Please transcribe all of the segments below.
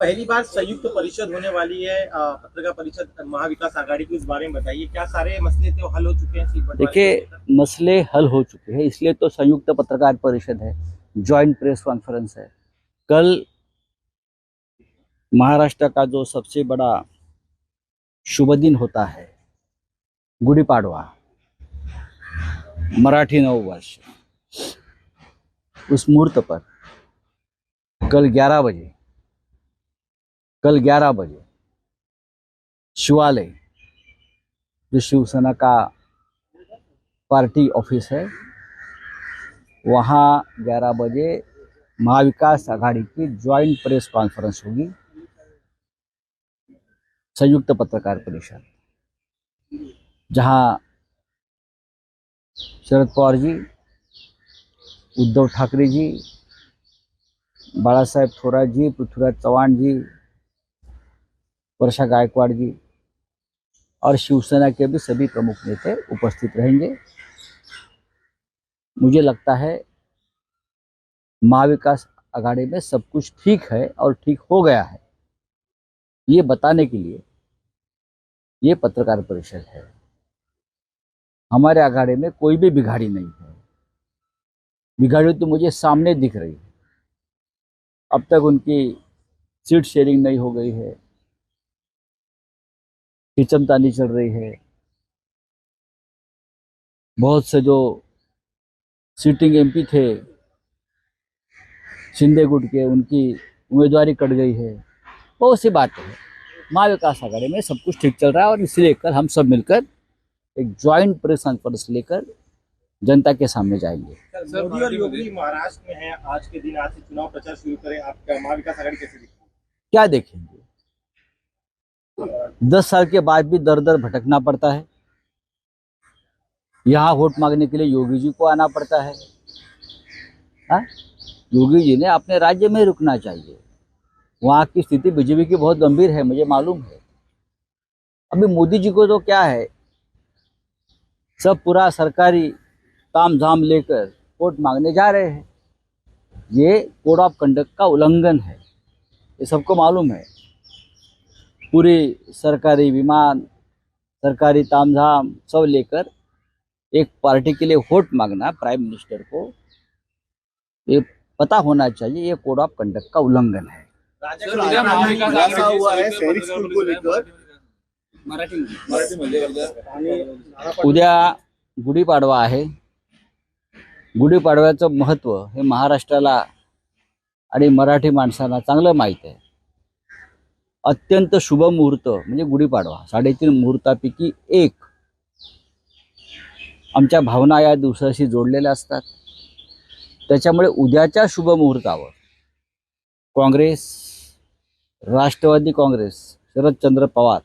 पहली बार संयुक्त तो परिषद होने वाली है पत्रकार परिषद महाविकास आघाड़ी की इस बारे में बताइए क्या सारे मसले तो हल हो चुके हैं देखिए मसले हल हो चुके हैं इसलिए तो संयुक्त पत्रकार परिषद है ज्वाइंट प्रेस कॉन्फ्रेंस है। कल महाराष्ट्र का जो सबसे बड़ा शुभ दिन होता है गुड़ी पाड़वा मराठी नववर्ष उस मुहूर्त पर कल 11 बजे कल 11 बजे शिवालय, जो शिवसेना का पार्टी ऑफ़िस है, वहाँ 11 बजे महाविकास आघाड़ी की ज्वाइंट प्रेस कॉन्फ्रेंस होगी। संयुक्त पत्रकार परिषद, जहाँ शरद पवार जी, उद्धव ठाकरे जी बाला साहेब थोरात जी, पृथ्वीराज चौहान जी वर्षा गायकवाड़ जी और शिवसेना के भी सभी प्रमुख नेता उपस्थित रहेंगे। मुझे लगता है, महाविकास आघाड़ी में सब कुछ ठीक है और ठीक हो गया है। ये बताने के लिए, ये पत्रकार परिषद है। हमारे अखाड़े में कोई भी बिगाड़ी नहीं है। बिगाड़ी तो मुझे सामने दिख रही है। अब तक उनकी सीट शेयरिंग नहीं हो गई है। खिंचमतानी चल रही है। बहुत से जो सीटिंग एमपी थे शिंदे गुट के उनकी उम्मीदवारी कट गई है। बहुत सी बातें हैं। महाविकास आघाड़ी में सब कुछ ठीक चल रहा है और इसलिए कल हम सब मिलकर एक ज्वाइंट प्रेस कॉन्फ्रेंस लेकर जनता के सामने जाएँगे। सर, मोदी और योगी महाराष्ट्र में है। आज के दिन आज से चुनाव प्रचार शुरू करें। आपका महाविकास आघाड़ी कैसे क्या देखेंगे? दस साल के बाद भी दर दर भटकना पड़ता है। यहाँ वोट मांगने के लिए योगी जी को आना पड़ता है। हाँ? योगी जी ने अपने राज्य में रुकना चाहिए। वहाँ की स्थिति बीजेपी की बहुत गंभीर है, मुझे मालूम है। अभी मोदी जी को तो क्या है? सब पूरा सरकारी ताम झाम लेकर वोट मांगने जा रहे हैं। ये कोड ऑफ़ कंडक्ट का उल्लंघन है। ये सबको मालूम है। पूरी सरकारी विमान सरकारी तामझाम सब लेकर एक पार्टी के लिए वोट मांगना प्राइम मिनिस्टर को ये पता होना चाहिए ये कोड ऑफ कंडक्ट का उल्लंघन है। राज्य सर, का उद्या गुढीपाडवा आहे. गुढीपाडव्याचं महत्त्व हे महाराष्ट्राला आणि मराठी माणसांना चांगलं माहीत आहे. अत्यंत शुभ मुहूर्त म्हणजे गुढीपाडवा. साडेतीन मुहूर्तापैकी एक. आमच्या भावना या दिवसाशी जोडलेल्या असतात. त्याच्यामुळे उद्याच्या शुभ मुहूर्तावर काँग्रेस राष्ट्रवादी काँग्रेस शरदचंद्र पवार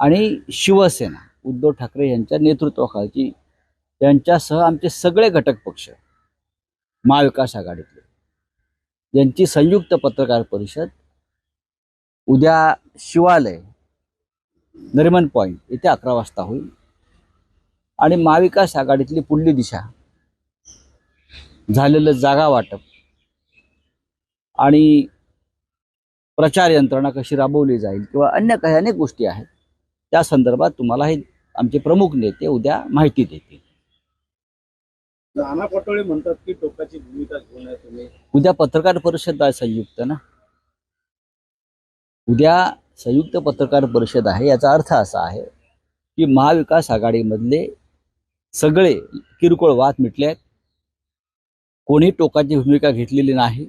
आणि शिवसेना उद्धव ठाकरे यांच्या नेतृत्वाखालची त्यांच्यासह आमचे सगळे घटक पक्ष महाविकास आघाडीतले. यांची संयुक्त पत्रकार परिषद उद्या शिवालय नरिमन पॉईंट इथे अकरा वाजता होईल. आणि महाविकास आघाडीतली पुढली दिशा झालेलं जागा वाटप आणि प्रचार यंत्रणा कशी राबवली जाईल किंवा अन्य काही अनेक गोष्टी आहेत त्या संदर्भात तुम्हाला हे आमचे प्रमुख नेते उद्या माहिती देतील. नाना पटोळे म्हणतात की टोकाची भूमिका घेऊन उद्या पत्रकार परिषद आहे संयुक्त ना? उद्या संयुक्त पत्रकार परिषद आहे याचा अर्थ असा आहे की महाविकास आघाडीमधले सगळे किरकोळ वाद मिटले आहेत. कोणी टोकाची भूमिका घेतलेली नाही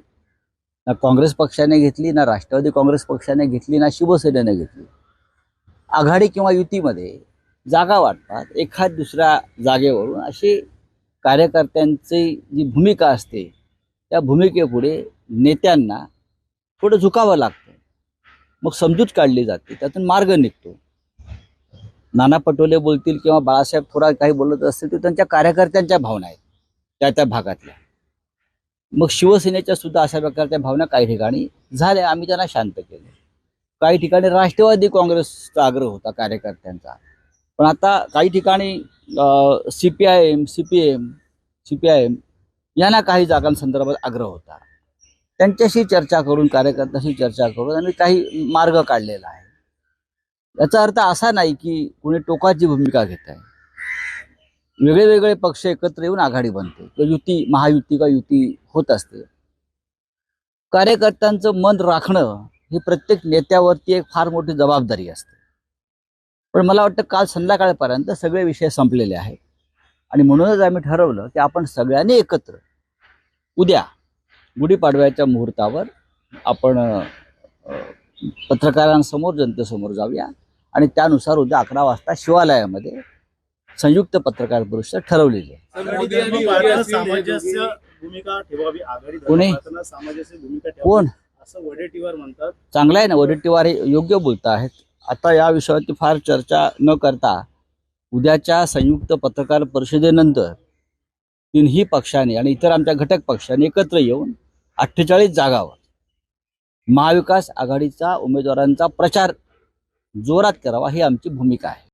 ना काँग्रेस पक्षाने घेतली ना राष्ट्रवादी काँग्रेस पक्षाने घेतली ना शिवसेनेने घेतली. आघाडी किंवा युतीमध्ये जागा वाटतात एखाद दुसऱ्या जागेवरून अशी कार्यकर्त्यांची जी भूमिका असते त्या भूमिकेपुढे नेत्यांना थोडं झुकावं लागतं. मग समजूत काढली जाते. त्यातून मार्ग निघतो. नाना पटोले बोलतील किंवा बाळासाहेब थोडा काही बोलत असतील ते त्यांच्या कार्यकर्त्यांच्या भावना आहेत. त्या त्या भागातल्या. मग शिवसेनेच्या सुद्धा अशा प्रकारच्या भावना काही ठिकाणी झाल्या. आम्ही त्यांना शांत केले. काही ठिकाणी राष्ट्रवादी काँग्रेसचा आग्रह होता कार्यकर्त्यांचा. पण आता काही ठिकाणी C P I M C P M C P I M यांना काही जागांसंदर्भात आग्रह होता. त्यांच्याशी चर्चा करून कार्यकर्त्यांशी चर्चा करून आम्ही काही मार्ग काढलेला आहे. याचा अर्थ असा नाही की कोणी टोकाची भूमिका घेत आहे. वेगळे वेगळे पक्ष एकत्र येऊन आघाडी बनते. किंवा युती महायुती का युती होत असते. कार्यकर्त्यांचं मन राखणं ही प्रत्येक नेत्यावरती एक फार मोठी जबाबदारी असते. पण मला वाटतं काल संध्याकाळपर्यंत सगळे विषय संपलेले आहेत. आणि म्हणूनच आम्ही ठरवलं की आपण सगळ्यांनी एकत्र उद्या गुढीपाडव्याच्या मुहूर्तावर आपण पत्रकारांसमोर जनतेसमोर जाऊया. आणि त्यानुसार उद्या अकरा वाजता शिवालयामध्ये संयुक्त पत्रकार परिषद ठरवलेली आहे. कोणी? चांगलं आहे ना वडेट्टीवार हे योग्य बोलत आहेत आता या विषयावरती फार चर्चा न करता उद्याच्या संयुक्त पत्रकार परिषदेनंतर तिन्ही पक्षांनी आणि इतर आमच्या घटक पक्षांनी एकत्र येऊन अठ्ठेचाळीस जागावर महाविकास आघाडीचा उमेदवारांचा प्रचार जोरात करावा ही आमची भूमिका आहे.